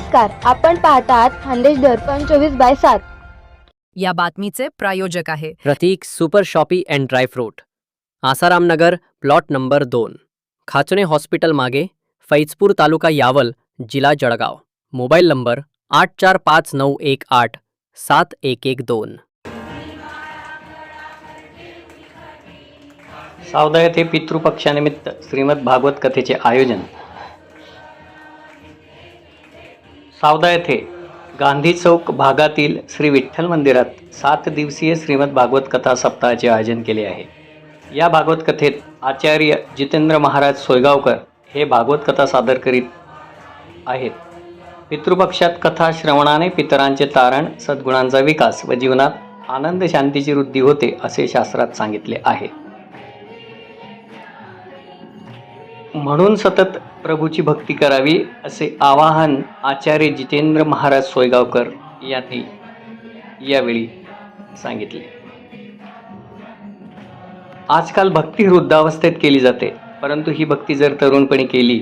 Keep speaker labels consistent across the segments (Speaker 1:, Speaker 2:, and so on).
Speaker 1: नमस्कार आपण पाहतात खानदेश दर्पण चोवीस बाय सात.
Speaker 2: या बातमीचे प्रायोजक आहे.
Speaker 3: Pratik super shoppe and dry fruit Asaram Nagar plot number दोन. खाचणे हॉस्पिटल मागे फैजपूर तालुका यावल जिल्हा जळगाव. मोबाईल नंबर आठ चार पाच नऊ एक आठ सात एक एक दोन.
Speaker 4: सावदा येथे पितृपक्षानिमित्त श्रीमद भागवत कथेचे आयोजन. सावदा येथे गांधी चौक भागातील श्री विठ्ठल मंदिरात सात दिवसीय श्रीमद भागवत कथा सप्ताहाचे आयोजन केले आहे. या भागवत कथेत आचार्य जितेंद्र महाराज सोयगावकर हे भागवत कथा सादर करीत आहेत. पितृपक्षात कथा श्रवणाने पितरांचे तारण सद्गुणांचा विकास व जीवनात आनंद शांतीची वृद्धी होते असे शास्त्रात सांगितले आहे. म्हणून सतत प्रभूची भक्ती करावी असे आवाहन आचार्य जितेंद्र महाराज सोयगावकर यांनी यावेळी सांगितले. आजकाल भक्ती वृद्धावस्थेत केली जाते परंतु ही भक्ती जर तरुणपणी केली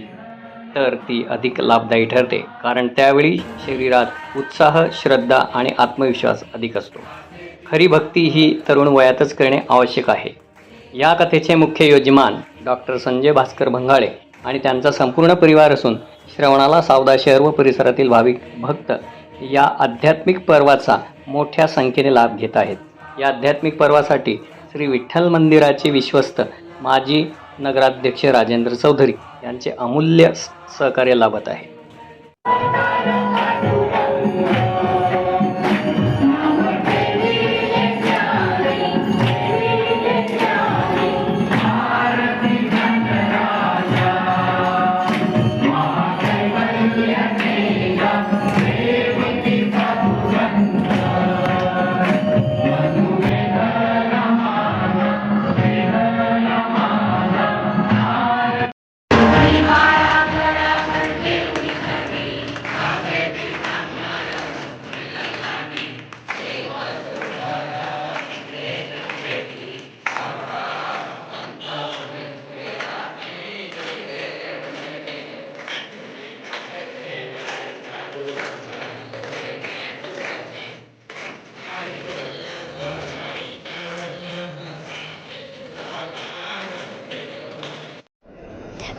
Speaker 4: तर ती अधिक लाभदायी ठरते कारण त्यावेळी शरीरात उत्साह श्रद्धा आणि आत्मविश्वास अधिक असतो. खरी भक्ती ही तरुण वयातच करणे आवश्यक आहे. या कथेचे मुख्य यजमान डॉक्टर संजय भास्कर भंगाळे आणि त्यांचा संपूर्ण परिवार असून श्रवणाला सावदा शहर व परिसरातील भाविक भक्त या आध्यात्मिक पर्वाचा मोठ्या संख्येने लाभ घेत आहेत. या आध्यात्मिक पर्वासाठी श्री विठ्ठल मंदिराचे विश्वस्त माजी नगराध्यक्ष राजेंद्र चौधरी यांचे अमूल्य स- सहकार्य लाभत आहे.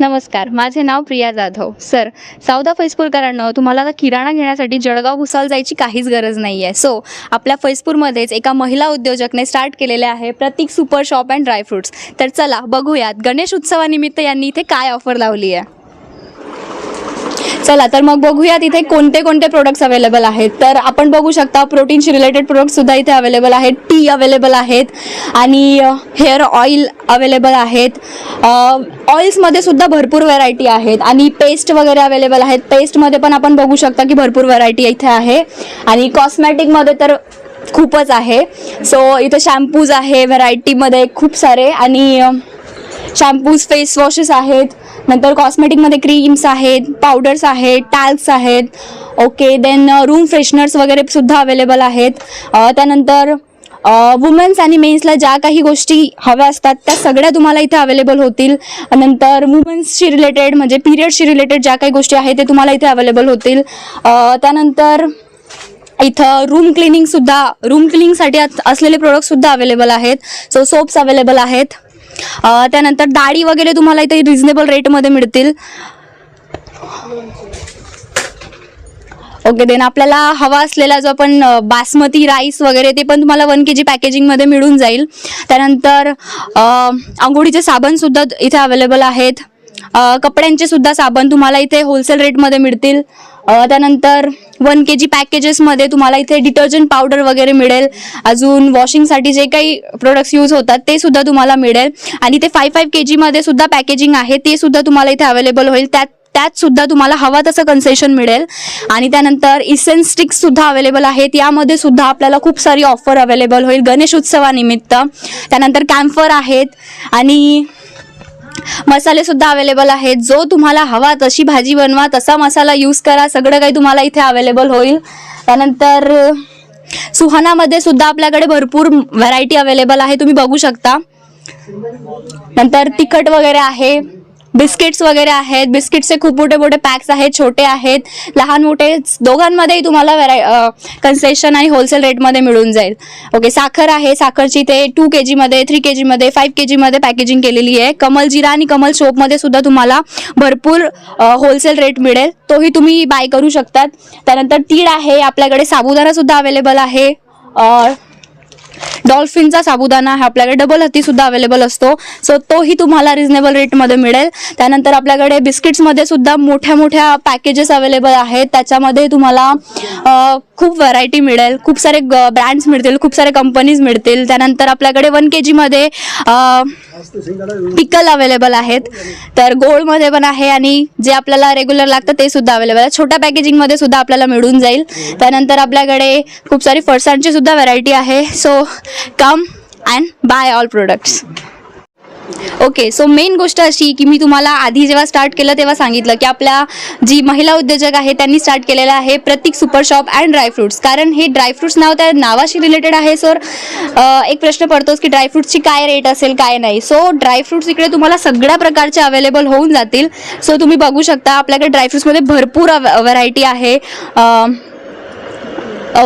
Speaker 5: नमस्कार माझे नाव प्रिया जाधव. सर सावदा फैजपूरकरांनो तुम्हाला आता किराणा घेण्यासाठी जळगाव भुसावळ जायची काहीच गरज नाही आहे सो आपल्या फैजपूरमध्येच एका महिला उद्योजकने स्टार्ट केलेले आहे Pratik super shop and dry fruits तर चला बघूयात गणेश उत्सवानिमित्त यांनी इथे काय ऑफर लावली आहे. चला तर मग बघूयात इथे कोणते कोणते प्रोडक्ट्स अवेलेबल आहेत. तर आपण बघू शकता प्रोटीनशी रिलेटेड प्रोडक्ट्ससुद्धा इथे अवेलेबल आहेत. टी अवेलेबल आहेत. आणि हेअर ऑइल अवेलेबल आहेत. ऑइल्समध्ये सुद्धा भरपूर व्हरायटी आहेत आणि पेस्ट वगैरे अवेलेबल आहेत. पेस्टमध्ये पण आपण बघू शकता की भरपूर व्हरायटी इथे आहे. आणि कॉस्मॅटिकमध्ये तर खूपच आहे. सो इथं शॅम्पूज आहे व्हरायटीमध्ये खूप सारे. आणि शॅम्पूज फेस वॉशेस आहेत. नंतर कॉस्मेटिकमध्ये क्रीम्स आहेत पावडर्स आहेत टॅल्क्स आहेत. ओके देन रूम फ्रेशनर्स वगैरे सुद्धा अवेलेबल आहेत. त्यानंतर वुमेन्स आणि मेन्सला ज्या काही गोष्टी हव्या असतात त्या सगळ्या तुम्हाला इथे अवेलेबल होतील. नंतर वुमेन्सशी रिलेटेड म्हणजे पिरियडशी रिलेटेड ज्या काही गोष्टी आहेत ते तुम्हाला इथे अवेलेबल होतील. त्यानंतर इथं रूम क्लिनिंगसुद्धा रूम क्लिनिंगसाठी असलेले प्रोडक्टसुद्धा अवेलेबल आहेत. सो सोप्स अवेलेबल आहेत. त्यानंतर डाळी वगैरे तुम्हाला इथे रिझनेबल रेटमध्ये मिळतील. ओके देन आपल्याला हवा असलेला जो आपण बासमती राईस वगैरे ते पण तुम्हाला वन के जी पॅकेजिंगमध्ये मिळून जाईल. त्यानंतर आंघोळीचे साबणसुद्धा इथे अवेलेबल आहेत. कपड्यांचे सुद्धा साबण तुम्हाला इथे होलसेल रेटमध्ये मिळतील. त्यानंतर वन के जी पॅकेजेसमध्ये तुम्हाला इथे डिटर्जंट पावडर वगैरे मिळेल. अजून वॉशिंगसाठी जे काही प्रोडक्ट्स यूज होतात ते सुद्धा तुम्हाला मिळेल. आणि ते फाय फाईव्ह के जीमध्ये सुद्धा पॅकेजिंग आहे ते सुद्धा तुम्हाला इथे अवेलेबल होईल. त्यात त्यात सुद्धा तुम्हाला हवा तसं कन्सेशन मिळेल. आणि त्यानंतर इसेन स्टिक्स सुद्धा अवेलेबल आहेत. यामध्ये सुद्धा आपल्याला खूप सारी ऑफर अवेलेबल होईल. गणेश उत्सवानिमित्त. त्यानंतर कॅम्फर आहेत. आणि मसाले सुद्धा अवेलेबल आहेत. जो तुम्हाला हवा तशी भाजी बनवा तसा मसाला यूज करा. सगळं काही तुम्हाला इथे अवेलेबल होईल. त्यानंतर सुहानामध्ये सुद्धा आपल्याकडे भरपूर व्हरायटी अवेलेबल आहे. तुम्ही बघू शकता. नंतर तिखट वगैरे आहे. बिस्किट्स वगैरे आहेत. बिस्किटचे खूप मोठे मोठे पॅक्स आहेत छोटे आहेत. लहान मोठे दोघांमध्येही तुम्हाला व्हराय कन्सेशन आणि होलसेल रेटमध्ये मिळून जाईल. ओके साखर आहे. साखरची ते टू के जीमध्ये थ्री के जीमध्ये फाईव्ह के जीमध्ये पॅकेजिंग केलेली आहे. कमल जिरा आणि कमल शोपमध्ये सुद्धा तुम्हाला भरपूर होलसेल रेट मिळेल. तोही तुम्ही बाय करू शकतात. त्यानंतर तीळ आहे. आपल्याकडे साबुदाणा सुद्धा अवेलेबल आहे. डॉल्फिनचा साबुदाणा हा आपल्याकडे डबल हत्ती सुद्धा अवेलेबल असतो. सो तोही तुम्हाला रिझनेबल रेटमध्ये मिळेल. त्यानंतर आपल्याकडे बिस्किट्समध्ये सुद्धा मोठ्या मोठ्या पॅकेजेस अवेलेबल आहेत. त्याच्यामध्ये तुम्हाला खूप व्हरायटी मिळेल. खूप सारे ब्रँड्स मिळतील. खूप सारे कंपनीज मिळतील. त्यानंतर आपल्याकडे वन के जीमध्ये पिकल अवेलेबल आहेत. तर गोळमध्ये पण आहे आणि जे आपल्याला रेग्युलर लागतं ते सुद्धा अवेलेबल आहे. छोट्या पॅकेजिंगमध्ये सुद्धा आपल्याला मिळून जाईल. त्यानंतर आपल्याकडे खूप सारी फरसाणची सुद्धा व्हरायटी आहे. So come and buy all products okay so main गोष्ट अशी की मी तुम्हाला आधी जेव्हा स्टार्ट केलं तेव्हा सांगितलं की आपल्या जी महिला उद्योजक आहे त्यांनी स्टार्ट केलेलं आहे Pratik super shop and dry fruits कारण हे ड्रायफ्रुट्स नाव त्या नावाशी रिलेटेड आहे सर एक प्रश्न पडतोच की ड्रायफ्रुट्सची काय रेट असेल काय नाही. सो ड्रायफ्रुट्स इकडे तुम्हाला सगळ्या प्रकारचे अवेलेबल होऊन जातील. सो तुम्ही बघू शकता आपल्याकडे ड्रायफ्रुट्समध्ये भरपूर व्हरायटी आहे.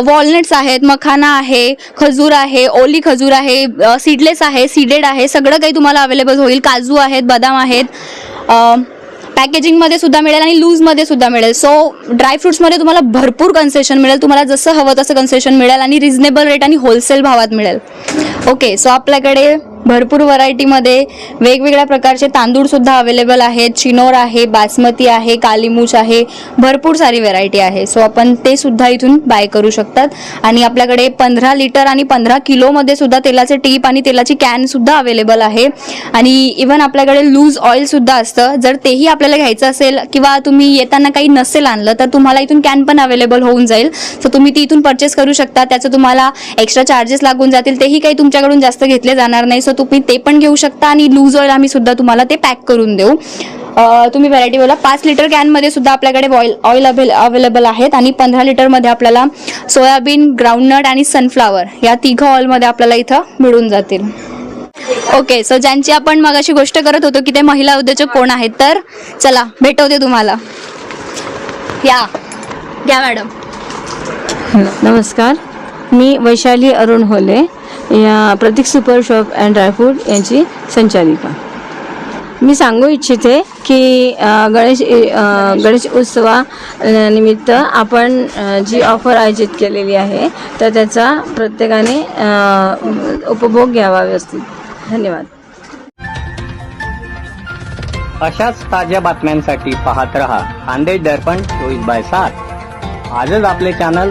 Speaker 5: वॉलनट्स आहेत मखाना आहे खजूर आहे ओली खजूर आहे सीडलेस आहे सीडेड आहे सगळं काही तुम्हाला अवेलेबल होईल. काजू आहेत बदाम आहेत. पॅकेजिंगमध्ये सुद्धा मिळेल आणि लूजमध्ये सुद्धा मिळेल. सो ड्रायफ्रुट्समध्ये तुम्हाला भरपूर कन्सेशन मिळेल. तुम्हाला जसं हवं तसं कन्सेशन मिळेल आणि रिझनेबल रेट आणि होलसेल भावात मिळेल. ओके सो आपल्याकडे भरपूर व्हरायटीमध्ये वेगवेगळ्या प्रकारचे तांदूळसुद्धा अवेलेबल आहेत. चिनोर आहे बासमती आहे कालीमूच आहे. भरपूर सारी व्हरायटी आहे. सो आपण ते सुद्धा इथून बाय करू शकतात. आणि आपल्याकडे पंधरा लिटर आणि पंधरा किलोमध्ये सुद्धा तेलाचे टीप आणि तेलाची कॅनसुद्धा अवेलेबल आहे. आणि इवन आपल्याकडे लूज ऑइलसुद्धा असतं. जर तेही आपल्याला घ्यायचं असेल किंवा तुम्ही येताना काही नसेल आणलं तर तुम्हाला इथून कॅन पण अवेलेबल होऊन जाईल. सो तुम्ही ती इथून परचेस करू शकता. त्याचं तुम्हाला एक्स्ट्रा चार्जेस लागून जातील. तेही काही तुमच्याकडून जास्त घेतले जाणार नाही. सो तुम्ही ते पण घेऊ शकता आणि लूज ऑइल आम्ही सुद्धा तुम्हाला ते पॅक करून देऊ. तुम्ही व्हरायटी बोला. पाच लिटर कॅनमध्ये सुद्धा आपल्याकडे ऑइल ऑइल अवेल अवेलेबल आहेत आणि पंधरा लिटरमध्ये आपल्याला सोयाबीन ग्राउंडनट आणि सनफ्लावर या तिघं ऑइलमध्ये आपल्याला इथं मिळून जातील. ओके सो ज्यांची आपण मगाशी गोष्ट करत होतो की ते महिला उद्योजक कोण आहेत तर चला भेटवते तुम्हाला. या. घ्या मॅडम.
Speaker 6: नमस्कार. मी वैशाली अरुण होले या Pratik super shop and dry fruit यांची संचालिका. मी सांगू इच्छिते की गणेश गणेश उत्सवा निमित्त आपण जी ऑफर आयोजित केलेली आहे तर त्याचा प्रत्येकाने उपभोग घ्यावा व्यवस्थित. धन्यवाद.
Speaker 4: अशाच ताज्या बातम्यांसाठी पाहत रहा. खानदेश दर्पण चोवीस बाय सात. आजच आपले चॅनल